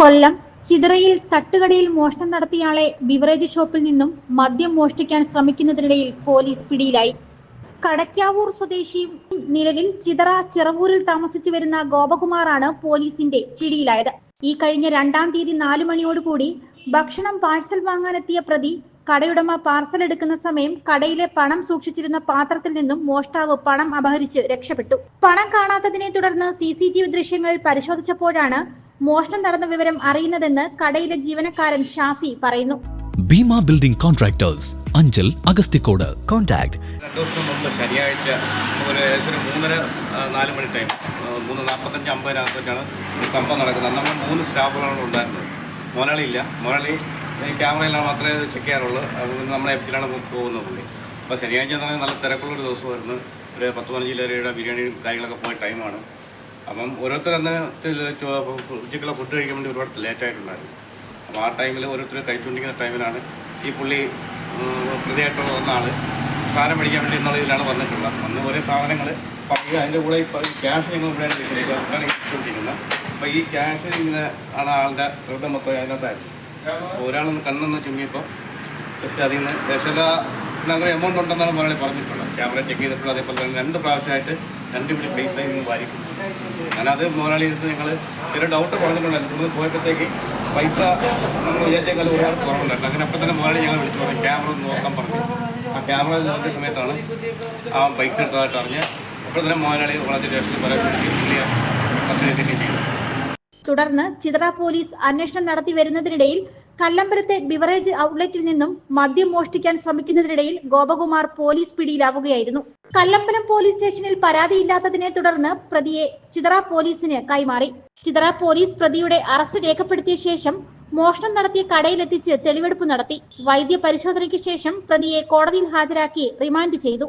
കൊല്ലം ചിതറയിൽ തട്ടുകടയിൽ മോഷണം നടത്തിയയാളെ ബിവറേജ് ഷോപ്പിൽ നിന്നും മദ്യം മോഷ്ടിക്കാൻ ശ്രമിക്കുന്നതിനിടയിൽ പോലീസ് പിടിയിലായി. കടക്കാവൂർ സ്വദേശിയും നിലവിൽ ചിതറ ചിറവൂരിൽ താമസിച്ചു വരുന്ന ഗോപകുമാറാണ് പോലീസിന്റെ പിടിയിലായത്. ഈ കഴിഞ്ഞ രണ്ടാം തീയതി നാലു മണിയോടുകൂടി ഭക്ഷണം പാഴ്സൽ വാങ്ങാനെത്തിയ പ്രതി കടയുടമ പാർസൽ എടുക്കുന്ന സമയം കടയിലെ പണം സൂക്ഷിച്ചിരുന്ന പാത്രത്തിൽ നിന്നും മോഷ്ടാവ് പണം അപഹരിച്ച് രക്ഷപ്പെട്ടു. പണം കാണാത്തതിനെ തുടർന്ന് സി സി ടി വി ദൃശ്യങ്ങൾ പരിശോധിച്ചപ്പോഴാണ് മോഷണം നടന്ന വിവരം അറിയുന്നതെന്ന് കടയിലെ ജീവനക്കാരൻ ഷാഫി പറയുന്നു. Bhima building contractors Anchal Agasthicode contact. രണ്ട് ദിവസം മുമ്പ് ശനിയാഴ്ച ഒരു ഏകദേശം ഒരു മൂന്നര ആ, നാല് മണി ടൈം ആ, മൂന്ന് നാൽപ്പത്തഞ്ച് അമ്പതിനകത്തൊക്കെയാണ് ഈ സംഭവം നടക്കുന്നത്. നമ്മൾ മൂന്ന് സ്റ്റാഫുകളാണ് ഉണ്ടായിരുന്നത്. മുതലാളി ഇല്ല. മുതലാളി ഈ ക്യാമറയിലാണ് മാത്രമേ ചെക്ക് ചെയ്യാറുള്ളൂ. അതുകൊണ്ട് നമ്മളെ എപ്പിലാണ് പോകുന്നത് പുള്ളി. അപ്പോൾ ശനിയാഴ്ച എന്ന് പറഞ്ഞാൽ നല്ല തിരക്കുള്ളൊരു ദിവസമായിരുന്നു. ഒരു പത്ത് പതിനഞ്ച് ജില്ലയുടെ ബിരിയാണിയും കാര്യങ്ങളൊക്കെ പോയ ടൈമാണ് അപ്പം ഓരോരുത്തരന്ന് ഉച്ചക്കുള്ള ഫുഡ് കഴിക്കാൻ വേണ്ടി ഒരുപാട് ലേറ്റായിട്ടുണ്ടായിരുന്നു അപ്പോൾ ആ ടൈമിൽ ഓരോരുത്തർ കഴിച്ചുകൊണ്ടിരിക്കുന്ന ടൈമിലാണ് ഈ പുള്ളി പ്രതിയായിട്ടുള്ള വന്ന ആൾ സാധനം മേടിക്കാൻ വേണ്ടി എന്നുള്ള ഇതിലാണ് വന്നിട്ടുള്ളത്. വന്ന് ഓരോ സാധനങ്ങൾ പറയുക അതിന്റെ കൂടെ ഇപ്പോൾ ക്യാഷ് ഞങ്ങൾ അതാണ് ഇട്ടുകൊണ്ടിരിക്കുന്നത് അപ്പോൾ ഈ ക്യാഷ് ഇങ്ങനെ ആണ് ആളുടെ ശ്രദ്ധ മൊത്തം അതിനകത്തായിരുന്നു ഒരാളൊന്ന് കണ്ണൊന്ന് ചുമ്മിയപ്പോൾ ജസ്റ്റ് അതിൽ നിന്ന് ഏകദേശം നല്ല എമൗണ്ട് ഉണ്ടെന്നാണ് മലയാളി പറഞ്ഞിട്ടുള്ളത്. ക്യാമറ ചെക്ക് ചെയ്തപ്പോൾ അതേപോലെ തന്നെ രണ്ട് പ്രാവശ്യമായിട്ട് രണ്ട് പിടി പൈസ നിന്ന് വാരിക്കും. ഞാനത് മുതലാളി എടുത്ത് ഞങ്ങൾ ചെറിയ ഡൗട്ട് പറഞ്ഞിട്ടുണ്ടായിരുന്നു ഇവിടുന്ന് പോയപ്പോഴത്തേക്ക് പൈസ നമ്മൾ വിചാരിച്ചേക്കാൾ ഒരാൾ കുറവുണ്ടായിരുന്നു. അങ്ങനെ അപ്പം തന്നെ മുതലാളി ഞങ്ങൾ വിളിച്ചു പറഞ്ഞു ക്യാമറ ഒന്ന് നോക്കാൻ പറഞ്ഞു. ആ ക്യാമറ നോക്കിയ സമയത്താണ് ആ പൈസ എടുത്തതായിട്ട് അറിഞ്ഞ് അപ്പോൾ തന്നെ മുതലാളി വളരെ തുടർന്ന് ചിതറ പോലീസ് അന്വേഷണം നടത്തി വരുന്നതിനിടയിൽ കല്ലമ്പലത്തെ ബിവറേജ് ഔട്ട്ലെറ്റിൽ നിന്നും മദ്യം മോഷ്ടിക്കാൻ ശ്രമിക്കുന്നതിനിടയിൽ ഗോപകുമാർ പോലീസ് പിടിയിലാവുകയായിരുന്നു. കല്ലമ്പലം പോലീസ് സ്റ്റേഷനിൽ പരാതിയില്ലാത്തതിനെ തുടർന്ന് പ്രതിയെ ചിതറ പോലീസിന് കൈമാറി. ചിതറ പോലീസ് പ്രതിയുടെ അറസ്റ്റ് രേഖപ്പെടുത്തിയ ശേഷം മോഷണം നടത്തിയ കടയിലെത്തിച്ച് തെളിവെടുപ്പ് നടത്തി. വൈദ്യ പരിശോധനയ്ക്ക് ശേഷം പ്രതിയെ കോടതിയിൽ ഹാജരാക്കി റിമാൻഡ് ചെയ്തു.